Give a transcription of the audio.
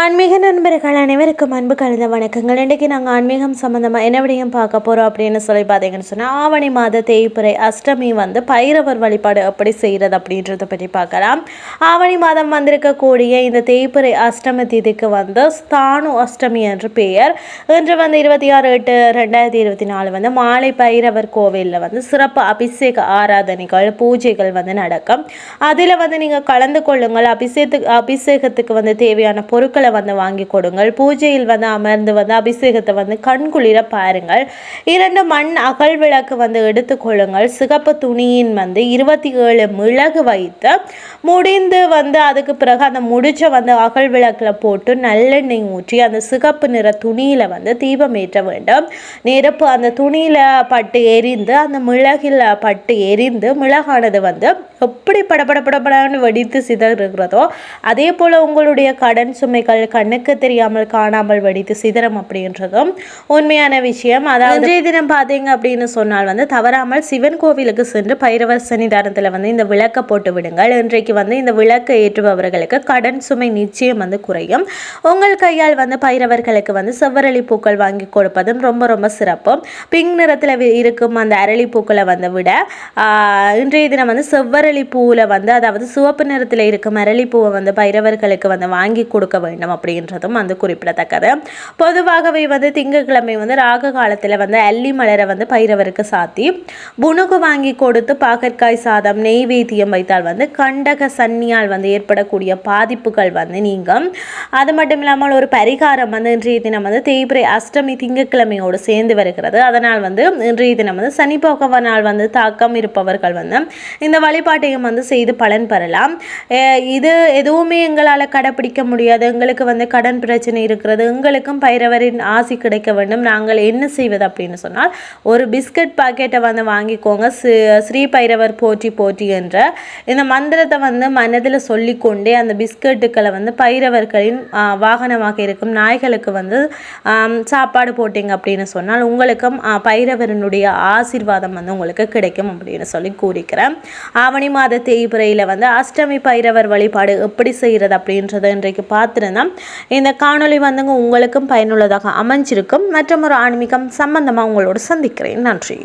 ஆன்மீக நண்பர்கள் அனைவருக்கும் அன்பு கலந்த வணக்கங்கள். இன்றைக்கி நாங்கள் ஆன்மீகம் சம்மந்தமாக என்ன விடையும் பார்க்க போகிறோம் அப்படின்னு சொல்லி பார்த்தீங்கன்னு சொன்னால் ஆவணி மாத தேய்பிறை அஷ்டமி வந்து பைரவர் வழிபாடு எப்படி செய்கிறது அப்படின்றத பற்றி பார்க்கலாம். ஆவணி மாதம் வந்திருக்கக்கூடிய இந்த தேய்பிறை அஷ்டமி திதிக்கு வந்து ஸ்தானு அஷ்டமி என்று பெயர். இன்று வந்து இருபத்தி ஆறு எட்டு ரெண்டாயிரத்தி இருபத்தி நாலு வந்து மாலை பைரவர் கோவிலில் வந்து சிறப்பு அபிஷேக ஆராதனைகள் பூஜைகள் வந்து நடக்கும். அதில் வந்து நீங்கள் கலந்து கொள்ளுங்கள். அபிஷேகத்துக்கு அபிஷேகத்துக்கு வந்து தேவையான பொருட்களை வந்து வாங்கி கொடுங்கள். பூஜையில் வந்து அமர்ந்து வந்து அபிஷேகத்தை வந்து கண்குளிர பாருங்கள். இரண்டு மண் அகல் விளக்கு வந்து எடுத்துக்கொள்ளுங்கள் சிகப்பு துணியின் வந்து இருபத்தி ஏழு மிளகு வைத்து முடிந்து வந்து அதுக்கு பிறகு அந்த முடிச்ச வந்து அகல் விளக்கில் போட்டு நல்லெண்ணெய் ஊற்றி அந்த சிகப்பு நிற துணியில் வந்து தீபம் ஏற்ற வேண்டும். நெருப்பு அந்த துணியில் பட்டு எரிந்து அந்த மிளகில் பட்டு எரிந்து மிளகானது வந்து எப்படி படபட படபடன்னு வெடித்து சிதறுகிறதோ அதே போல் உங்களுடைய கடன் சுமைகள் கண்ணுக்கு தெரியாமல் காணாமல் வெடித்து சிதறம் அப்படின்றதும் உண்மையான விஷயம். அதாவது இன்றைய தினம் பார்த்தீங்க அப்படின்னு சொன்னால் வந்து தவறாமல் சிவன் கோவிலுக்கு சென்று பைரவர் சன்னிதானத்தில் வந்து இந்த விளக்கை போட்டு விடுங்கள். இன்றைக்கு வந்து இந்த விளக்கை ஏற்றுபவர்களுக்கு கடன் சுமை நிச்சயம் வந்து குறையும். உங்கள் கையால் வந்து பைரவர்களுக்கு வந்து செவ்வரளி பூக்கள் வாங்கி கொடுப்பதும் ரொம்ப ரொம்ப சிறப்பு. பிங்க் நிறத்தில் இருக்கும் அந்த அரளி பூக்களை வந்து விட ஆஹ், இன்றைய தினம் வந்து செவ்வரளி பூவில் வந்து அதாவது சிவப்பு நிறத்தில் இருக்க அரளி பூவை வந்து பைரவர்களுக்கு வந்து வாங்கி கொடுக்க வேண்டும் அப்படின்றதும் வந்து குறிப்பிடத்தக்கது. பொதுவாகவே வந்து திங்கட்கிழமை வந்து ராக காலத்தில் வந்து அல்லி மலரை வந்து பைரவருக்கு சாத்தி புணுகு வாங்கி கொடுத்து பாகற்காய் சாதம் நெய்வேத்தியம் வைத்தால் வந்து கண்டக சன்னியால் வந்து ஏற்படக்கூடிய பாதிப்புகள் வந்து நீங்கும். அது மட்டும் இல்லாமல் ஒரு பரிகாரம் வந்து இன்றைய தினம் வந்து தேய்பிரை அஷ்டமி திங்கட்கிழமையோடு சேர்ந்து வருகிறது. அதனால் வந்து இன்றைய தினம் வந்து சனி பகவானால் வந்து தாக்கம் இருப்பவர்கள் வந்து இந்த வழிபாடு வழிபாட்டையும் வந்து செய்து பலன் பெறலாம். இது எதுவுமே எங்களால் கடைப்பிடிக்க முடியாது. எங்களுக்கு வந்து கடன் பிரச்சனை இருக்கிறது. எங்களுக்கும் பைரவரின் ஆசி கிடைக்க வேண்டும். நாங்கள் என்ன செய்வது அப்படின்னு சொன்னால் ஒரு பிஸ்கட் பாக்கெட்டை வந்து வாங்கிக்கோங்க. ஸ்ரீ- பைரவர் போட்டி போட்டி என்ற இந்த மந்திரத்தை வந்து மனதில் சொல்லிக்கொண்டே அந்த பிஸ்கட்டுக்களை வந்து பைரவர்களின் வாகனமாக இருக்கும் நாய்களுக்கு வந்து சாப்பாடு போட்டீங்க அப்படின்னு சொன்னால் உங்களுக்கும் பைரவரனுடைய ஆசீர்வாதம் வந்து உங்களுக்கு கிடைக்கும் அப்படின்னு சொல்லி கூறிக்கிறேன். ஆவணி மாத தேய்பிரையில் வந்து அஷ்டமி பைரவர் வழிபாடு எப்படி செய்கிறது அப்படின்றத இன்றைக்கு பார்த்துருந்தோம். இந்த காணொளி வந்துங்க உங்களுக்கும் பயனுள்ளதாக அமைஞ்சிருக்கும். மற்றும் ஒரு ஆன்மீகம் சம்பந்தமாக உங்களோட சந்திக்கிறேன். நன்றி.